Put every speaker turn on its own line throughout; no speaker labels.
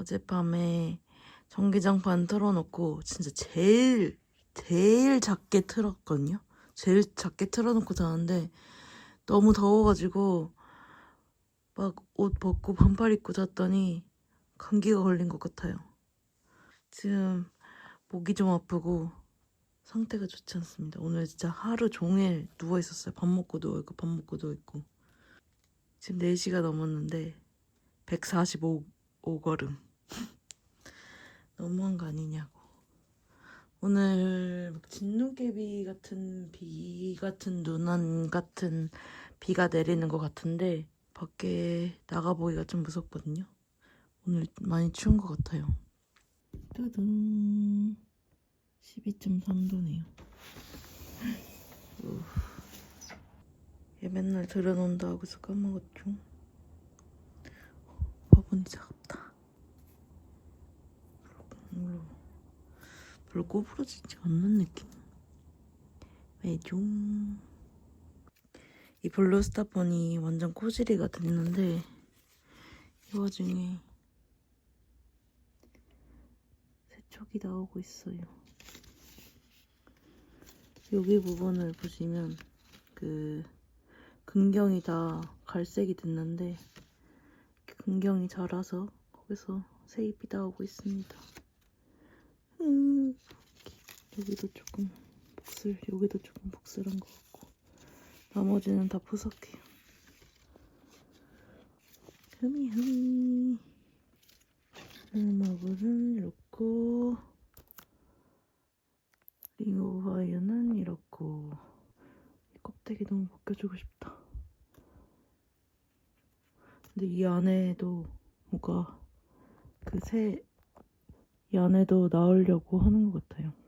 어젯밤에 전기장판 틀어놓고 진짜 제일 제일 작게 틀었거든요. 제일 작게 틀어놓고 자는데 너무 더워가지고 막 옷 벗고 반팔 입고 잤더니 감기가 걸린 것 같아요. 지금 목이 좀 아프고 상태가 좋지 않습니다. 오늘 진짜 하루 종일 누워 있었어요. 밥 먹고 누워 있고 밥 먹고 누워 있고 지금 4시가 넘었는데 145걸음 너무한 거 아니냐고. 오늘 막 진눈깨비 같은 비 같은 눈안 같은 비가 내리는 것 같은데 밖에 나가보기가 좀 무섭거든요. 오늘 많이 추운 것 같아요. 따든 12.3도네요. 얘 맨날 들여놓는다 하고 서 까먹었죠. 화분이 차갑다. 별로, 별로 꼬부러지지 않는 느낌. 왜죠? 이 블루스타폰이 완전 코지리가 됐는데 이 와중에 세척이 나오고 있어요. 여기 부분을 보시면 그 근경이 다 갈색이 됐는데 근경이 자라서 거기서 세입이 나오고 있습니다. 음, 여기도 조금 복슬, 여기도 조금 복슬한 것 같고 나머지는 다 푸석해요. 흐미 흐미 음악은 이렇고 링 오브 파이어는 이렇고 이 껍데기 너무 벗겨주고 싶다. 근데 이 안에도 뭐가 그새이 안에도 나오려고 하는 것 같아요.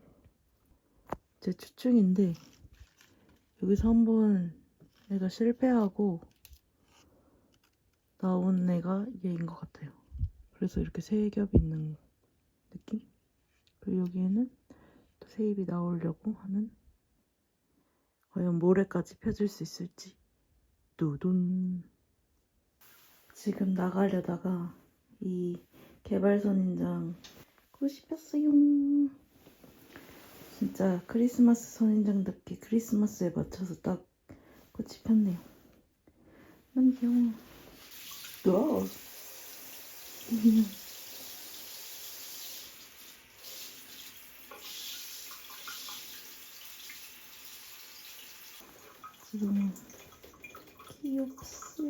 제 추측인데 여기서 한번 애가 실패하고 나온 애가 얘인 것 같아요. 그래서 이렇게 세 겹이 있는 느낌? 그리고 여기에는 또새 입이 나오려고 하는 과연 모래까지 펴줄 수 있을지 두둔 지금 나가려다가 이 개발 선 인장 꽃이 폈어요 진짜 크리스마스 선인장답게 크리스마스에 맞춰서 딱 꽃이 폈네요. 너무 귀여워 와. 지금 귀엽스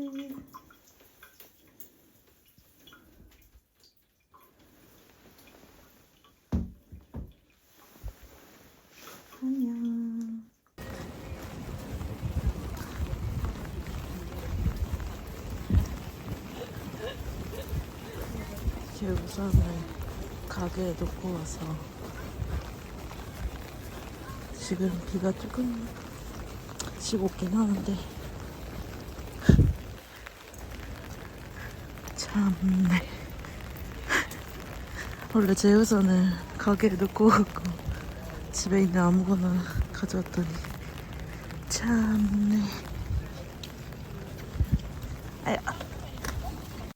안녕 제 우산을 가게에 놓고 와서 지금 비가 조금 치고 오긴 하는데 참네. 원래 제 우산을 가게에 놓고 갔고 집에 있는 아무거나 가져왔더니 참네. 아야